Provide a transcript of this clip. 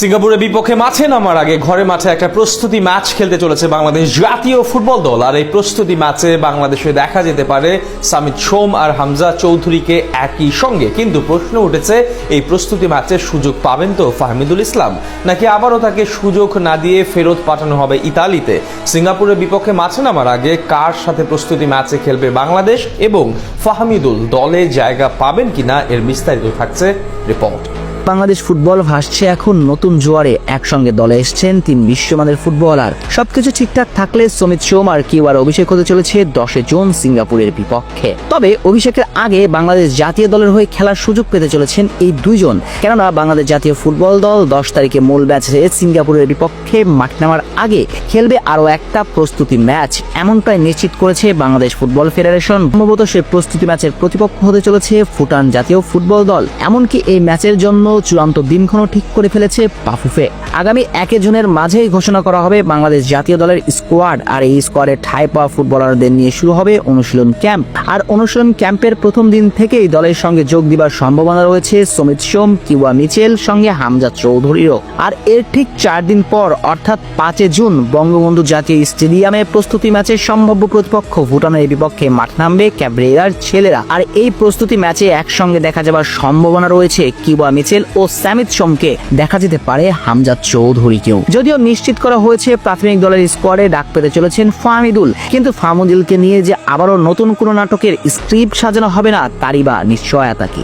সিঙ্গাপুরের বিপক্ষে মাঠে নামার আগে ঘরে মাঠে একটা প্রস্তুতি ম্যাচ খেলতে চলেছে বাংলাদেশ জাতীয় ফুটবল দল। আর এই প্রস্তুতি ম্যাচে বাংলাদেশে দেখা যেতে পারে সামিদ সোম আর হামজা চৌধুরীকে একই সঙ্গে। কিন্তু প্রশ্ন উঠেছে, এই প্রস্তুতি ম্যাচের সুযোগ পাবেন তো ফাহমিদুল ইসলাম? নাকি আবারও তাকে সুযোগ না দিয়ে ফেরত পাঠানো হবে ইতালিতে? সিঙ্গাপুরের বিপক্ষে মাঠে নামার আগে কার সাথে প্রস্তুতি ম্যাচে খেলবে বাংলাদেশ এবং ফাহমিদুল দলে জায়গা পাবেন কিনা এর বিস্তারিত থাকছে রিপোর্ট। বাংলাদেশ ফুটবল ভাসছে এখন নতুন জোয়ারে। একসঙ্গে দলে এসছেন তিন বিশ্বমানের ফুটবলার। সবকিছু ঠিকঠাক থাকলে সমিত সোম আর কিউয়ার অভিষেক হতে চলেছে দশে জুন সিঙ্গাপুরের বিপক্ষে। তবে অভিষেকের আগে বাংলাদেশ জাতীয় দলের হয়ে খেলার সুযোগ পেতে চলেছেন এই দুইজন। কেননা বাংলাদেশ জাতীয় ফুটবল দল দশ তারিখে মূল ম্যাচে সিঙ্গাপুরের বিপক্ষে মাঠ নামার আগে খেলবে আরও একটা প্রস্তুতি ম্যাচ। এমনটাই নিশ্চিত করেছে বাংলাদেশ ফুটবল ফেডারেশন। সম্ভবত সে প্রস্তুতি ম্যাচের প্রতিপক্ষ হতে চলেছে ফুটান জাতীয় ফুটবল দল। এমনকি এই ম্যাচের জন্য চূড়ান্ত দিনক্ষণও ঠিক করে ফেলেছে পাফুফে আগামী একে জুনের মাঝেই ঘোষণা করা হবে বাংলাদেশ জাতীয় দলের স্কোয়াড, আর এই স্কোয়াডে ঠাই পাওয়া ফুটবলারদের নিয়ে শুরু হবে অনুশীলন ক্যাম্প। আর অনুশীলন ক্যাম্পের প্রথম দিন থেকেই দলের সঙ্গে যোগ দিবার সম্ভাবনা রয়েছে সমিত সোম কিওয়া মিচেল, সঙ্গে হামজা চৌধুরীরও। আর এর ঠিক চার দিন পর, অর্থাৎ পাঁচে জুন, বঙ্গবন্ধু জাতীয় স্টেডিয়ামে প্রস্তুতি ম্যাচে সম্ভাব্য প্রতিপক্ষ ভুটানের বিপক্ষে মাঠ নামবে ক্যাব্রেরার ছেলেরা। আর এই প্রস্তুতি ম্যাচে একসঙ্গে দেখা যাবার সম্ভাবনা রয়েছে কিবা মিচেল ও স্যামিত সোমকে দেখা যেতে পারে হামজা চৌধুরীকেও। যদিও নিশ্চিত করা হয়েছে প্রাথমিক দলের স্কোয়াডে ডাক পেতে চলেছেন ফাহমিদুল। কিন্তু ফাহমুদুলকে নিয়ে যে আবারও নতুন কোনো নাটকের স্ক্রিপ্ট সাজানো হবে না, তারই বা নিশ্চয়তা কি?